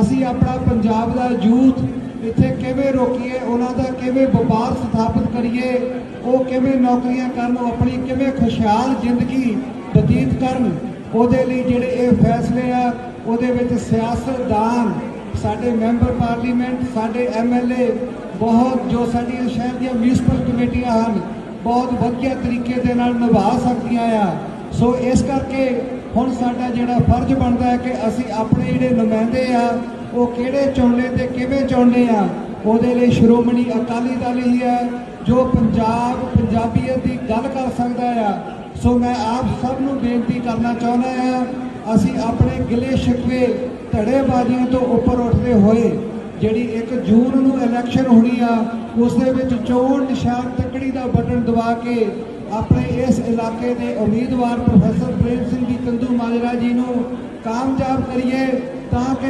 ਅਸੀਂ ਆਪਣਾ ਪੰਜਾਬ ਦਾ ਯੂਥ ਇੱਥੇ ਕਿਵੇਂ ਰੋਕੀਏ, ਉਹਨਾਂ ਦਾ ਕਿਵੇਂ ਵਪਾਰ ਸਥਾਪਿਤ ਕਰੀਏ, ਉਹ ਕਿਵੇਂ ਨੌਕਰੀਆਂ ਕਰਨ, ਉਹ ਆਪਣੀ ਕਿਵੇਂ ਖੁਸ਼ਹਾਲ ਜ਼ਿੰਦਗੀ ਬਤੀਤ ਕਰਨ, ਉਹਦੇ ਲਈ ਜਿਹੜੇ ਇਹ ਫੈਸਲੇ ਆ, ਉਹਦੇ ਵਿੱਚ ਸਿਆਸਤਦਾਨ, ਸਾਡੇ ਮੈਂਬਰ ਪਾਰਲੀਮੈਂਟ, ਸਾਡੇ ਐਮਐਲਏ, ਬਹੁਤ ਜੋ ਸਾਡੀਆਂ ਸ਼ਹਿਰ ਦੀਆਂ ਮਿਊਨਿਸਪਲ ਕਮੇਟੀਆਂ ਹਨ, ਬਹੁਤ ਵਧੀਆ ਤਰੀਕੇ ਦੇ ਨਾਲ ਨਿਭਾ ਸਕਦੀਆਂ ਆ। ਸੋ ਇਸ ਕਰਕੇ ਹੁਣ ਸਾਡਾ ਜਿਹੜਾ ਫਰਜ਼ ਬਣਦਾ ਹੈ ਕਿ ਅਸੀਂ ਆਪਣੇ ਜਿਹੜੇ ਨੁਮਾਇੰਦੇ ਆ, ਉਹ ਕਿਹੜੇ ਚੁਣਨੇ ਤੇ ਕਿਵੇਂ ਚੁਣਨੇ ਆ, ਉਹਦੇ ਲਈ ਸ਼੍ਰੋਮਣੀ ਅਕਾਲੀ ਦਲ ਹੀ ਹੈ, ਜੋ ਪੰਜਾਬ, ਪੰਜਾਬੀਅਤ ਦੀ ਗੱਲ ਕਰ ਸਕਦਾ ਆ। ਸੋ ਮੈਂ ਆਪ ਸਭ ਨੂੰ ਬੇਨਤੀ ਕਰਨਾ ਚਾਹੁੰਦਾ ਆ, ਅਸੀਂ ਆਪਣੇ ਗਿਲੇ ਸ਼ਿਕਵੇ ਧੜੇਬਾਜ਼ੀਆਂ ਤੋਂ ਉੱਪਰ ਉੱਠਦੇ ਹੋਏ ਜਿਹੜੀ 1 ਜੂਨ ਨੂੰ ਇਲੈਕਸ਼ਨ ਹੋਣੀ ਆ ਉਸ ਦੇ ਵਿੱਚ ਚੋਣ ਨਿਸ਼ਾਨ ਤੱਕੜੀ ਦਾ ਬਟਨ ਦਬਾ ਕੇ ਆਪਣੇ ਇਸ ਇਲਾਕੇ ਦੇ ਉਮੀਦਵਾਰ ਪ੍ਰੋਫੈਸਰ ਪ੍ਰੇਮ ਸਿੰਘ ਜੀ ਕੰਦੂ ਮਾਜਰਾ ਜੀ ਨੂੰ ਕਾਮਯਾਬ ਕਰੀਏ ਤਾਂ ਕਿ